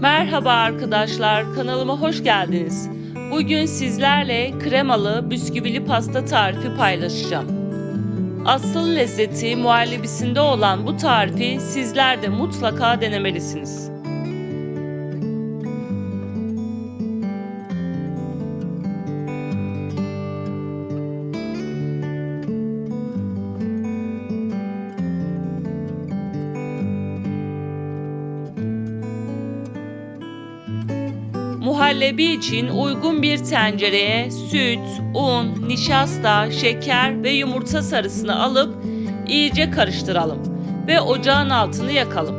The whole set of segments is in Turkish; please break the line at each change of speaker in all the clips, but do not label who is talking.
Merhaba arkadaşlar, kanalıma hoş geldiniz. Bugün sizlerle kremalı bisküvili pasta tarifi paylaşacağım. Asıl lezzeti muhallebisinde olan bu tarifi sizler de mutlaka denemelisiniz. Muhallebi için uygun bir tencereye süt, un, nişasta, şeker ve yumurta sarısını alıp iyice karıştıralım ve ocağın altını yakalım.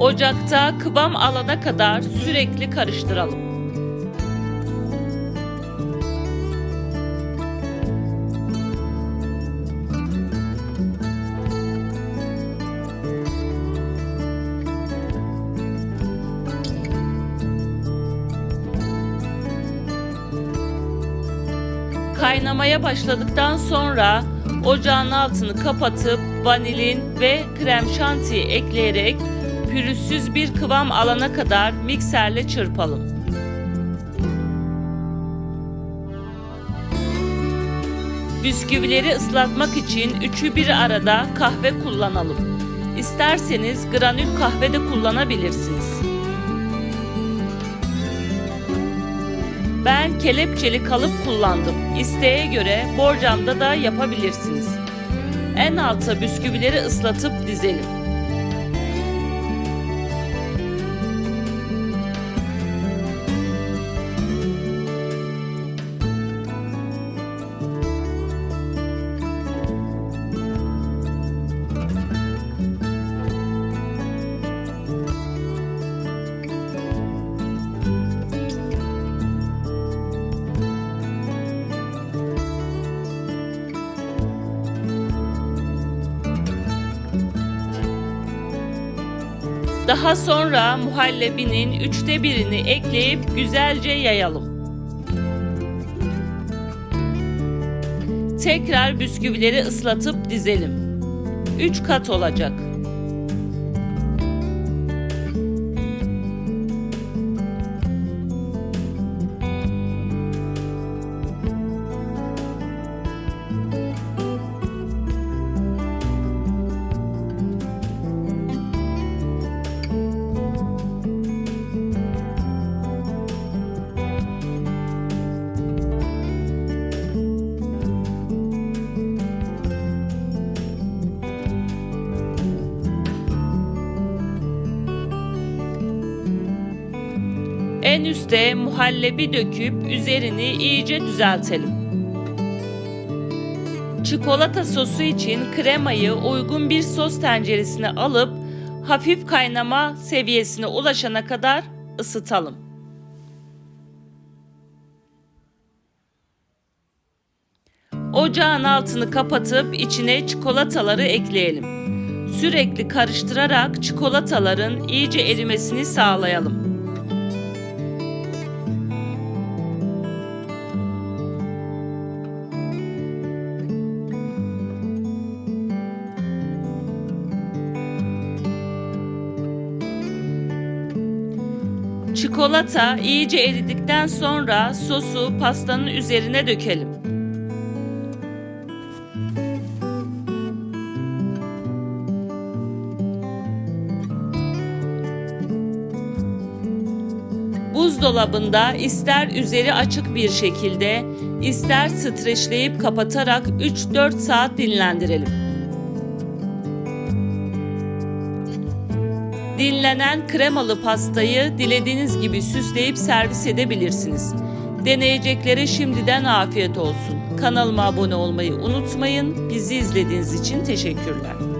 Ocakta kıvam alana kadar sürekli karıştıralım. Kaynamaya başladıktan sonra ocağın altını kapatıp vanilin ve krem şantiyi ekleyerek pürüzsüz bir kıvam alana kadar mikserle çırpalım. Bisküvileri ıslatmak için üçü bir arada kahve kullanalım. İsterseniz granül kahve de kullanabilirsiniz. Ben kelepçeli kalıp kullandım. İsteğe göre borcamda da yapabilirsiniz. En alta bisküvileri ıslatıp dizelim. Daha sonra muhallebinin üçte birini ekleyip güzelce yayalım. Tekrar bisküvileri ıslatıp dizelim. 3 kat olacak. En üste muhallebi döküp üzerini iyice düzeltelim. Çikolata sosu için kremayı uygun bir sos tenceresine alıp hafif kaynama seviyesine ulaşana kadar ısıtalım. Ocağın altını kapatıp içine çikolataları ekleyelim. Sürekli karıştırarak çikolataların iyice erimesini sağlayalım. Çikolata iyice eridikten sonra sosu pastanın üzerine dökelim. Buzdolabında ister üzeri açık bir şekilde, ister streçleyip kapatarak 3-4 saat dinlendirelim. Dinlenen kremalı pastayı dilediğiniz gibi süsleyip servis edebilirsiniz. Deneyeceklere şimdiden afiyet olsun. Kanalıma abone olmayı unutmayın. Bizi izlediğiniz için teşekkürler.